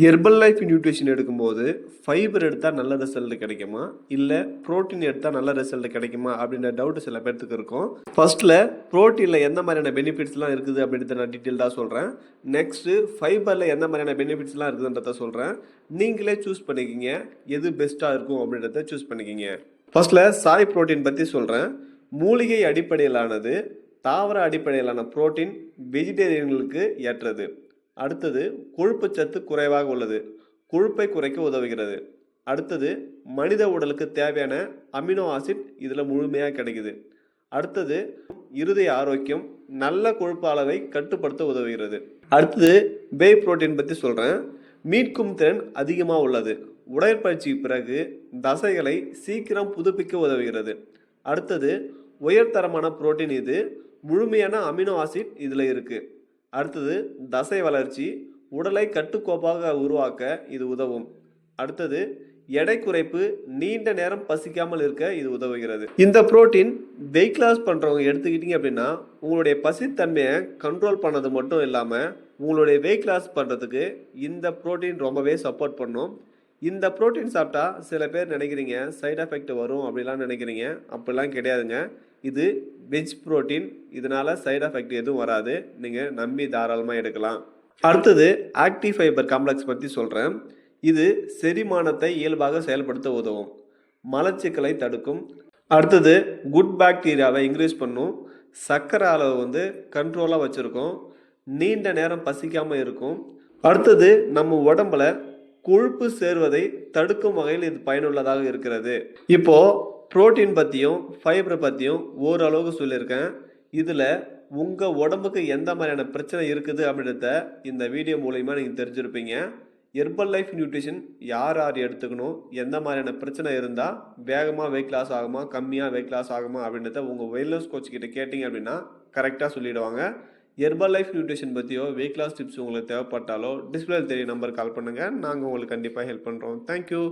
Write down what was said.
Herbal life nutrition எடுக்கும்போது fibre எடுத்தால் நல்ல ரிசல்ட் கிடைக்குமா? இல்லை புரோட்டீன் எடுத்தால் நல்ல ரிசல்ட் கிடைக்குமா? அப்படின்ற டவுட் சில பேர்த்துக்கு இருக்கும். ஃபர்ஸ்ட்டில் ப்ரோட்டீனில் எந்த மாதிரியான பெனிஃபிட்ஸ்லாம் இருக்குது அப்படின்றத நான் டீட்டெயில்டாக சொல்கிறேன் நெக்ஸ்ட்டு ஃபைபரில் எந்த மாதிரியான பெனிஃபிட்ஸ்லாம் இருக்குதுன்றத சொல்கிறேன் நீங்களே சூஸ் பண்ணிக்கிங்க. எது பெஸ்ட்டாக இருக்கும் அப்படின்றத சூஸ் பண்ணிக்கிங்க. ஃபர்ஸ்ட்டில் சாய் ப்ரோட்டீன் பற்றி சொல்கிறேன் மூலிகை அடிப்படையிலானது தாவர அடிப்படையிலான ப்ரோட்டீன் வெஜிடேரியன்களுக்கு ஏற்றது. அடுத்தது கொழுப்பு சத்து குறைவாக உள்ளது. கொழுப்பை குறைக்க உதவுகிறது. அடுத்தது மனித உடலுக்கு தேவையான அமினோ ஆசிட் இதில் முழுமையாக கிடைக்குது. அடுத்தது இருதய ஆரோக்கியம் நல்ல கொழுப்பு அளவை கட்டுப்படுத்த உதவுகிறது. அடுத்தது பே புரோட்டீன் பற்றி சொல்கிறேன் மீட்கும் திறன் அதிகமாக உள்ளது. உடற்பயிற்சிக்கு பிறகு தசைகளை சீக்கிரம் புதுப்பிக்க உதவுகிறது. அடுத்தது உயர்தரமான புரோட்டீன் இது. முழுமையான அமினோ ஆசிட் இதில் இருக்குது அடுத்தது தசை வளர்ச்சி உடலை கட்டுக்கோப்பாக உருவாக்க இது உதவும். அடுத்தது எடை குறைப்பு நீண்ட நேரம் பசிக்காமல் இருக்க இது உதவுகிறது. இந்த புரோட்டீன் வெயிட் லாஸ் பண்ணுறவங்க எடுத்துக்கிட்டீங்க அப்படின்னா உங்களுடைய பசித்தன்மையை கண்ட்ரோல் பண்ணது மட்டும் இல்லாமல் உங்களுடைய வெயிட் லாஸ் பண்ணுறதுக்கு இந்த புரோட்டீன் ரொம்பவே சப்போர்ட் பண்ணும். இந்த புரோட்டீன் சாப்பிட்டா சில பேர் நினைக்கிறீங்க சைட் எஃபெக்ட் வரும் அப்படிலாம் நினைக்கிறீங்க. அப்படிலாம் கிடையாதுங்க. இது வெஜ் ப்ரோட்டீன் இதனால சைடு எஃபெக்ட் எதுவும் வராது. நீங்கள் நம்பி தாராளமாக எடுக்கலாம். அடுத்தது ஆக்டிவ் ஃபைபர் காம்ப்ளெக்ஸ் பற்றி சொல்கிறேன் இது செரிமானத்தை இயல்பாக செயல்படுத்த உதவும். மலச்சிக்கலை தடுக்கும். அடுத்தது குட் பாக்டீரியாவை இன்க்ரீஸ் பண்ணும். சர்க்கரை அளவு வந்து கண்ட்ரோலாக வச்சுருக்கோம். நீண்ட நேரம் பசிக்காமல் இருக்கும். அடுத்தது நம்ம உடம்புல கொழுப்பு சேர்வதை தடுக்கும் வகையில் இது பயனுள்ளதாக இருக்கிறது. இப்போது புரோட்டீன் பற்றியும் ஃபைபர் பற்றியும் ஓரளவுக்கு சொல்லியிருக்கேன். இதில் உங்கள் உடம்புக்கு எந்த மாதிரியான பிரச்சனை இருக்குது அப்படின்றத இந்த வீடியோ மூலயமா நீங்கள் தெரிஞ்சிருப்பீங்க. ஹெர்பல் லைஃப் நியூட்ரிஷன் யார் யார் எடுத்துக்கணும் எந்த மாதிரியான பிரச்சனை இருந்தால் வேகமாக வெயிட் லாஸ் ஆகுமா கம்மியாக வெயிட் லாஸ் ஆகுமா அப்படின்றத உங்கள் வெயிட்லஸ் கோச் கிட்ட கேட்டிங்க அப்படின்னா கரெக்டாக சொல்லிடுவாங்க. ஹெர்பல் லைஃப் நியூட்ரிஷன் பற்றியோ வெயிட் லாஸ் டிப்ஸ் உங்களுக்கு தேவைப்பட்டாலோ டிஸ்பிளே தெரிய நம்பர் கால் பண்ணுங்கள் நாங்கள் உங்களுக்கு கண்டிப்பாக ஹெல்ப் பண்ணுறோம் தேங்க்யூ